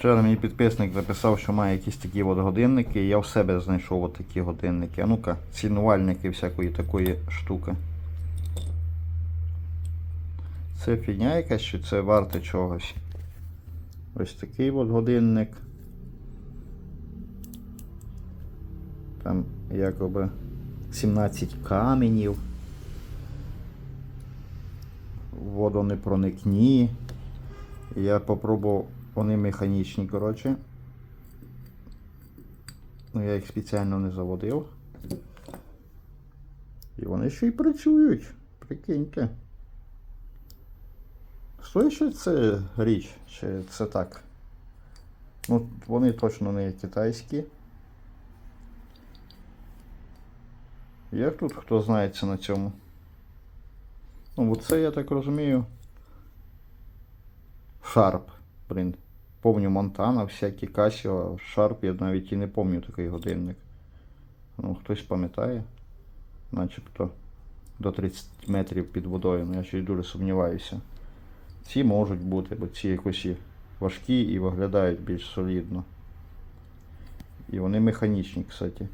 Вчора мені підписник написав, що має якісь такі от годинники, я в себе знайшов от такі годинники. А ну-ка, цінувальники всякої такої штуки. Це фігня якась, чи це варте чогось? Ось такий от годинник. Там якоби 17 каменів. Водонепроникні. Я попробував, вони механічні, коротше. Ну, я їх спеціально не заводив. І вони ще й працюють. Прикиньте. Ще це річ? Чи це так? Ну, вони точно не китайські. Як тут хто знається на цьому? Ну, це я так розумію. Шарп, блін. Помню Монтана, всякі Casio, Шарп, я навіть і не пам'ятаю такий годинник. Ну, хтось пам'ятає. Начебто до 30 метрів під водою, ну я й дуже сумніваюся. Ці можуть бути, бо ці якось важкі і виглядають більш солідно. І вони механічні, кстати.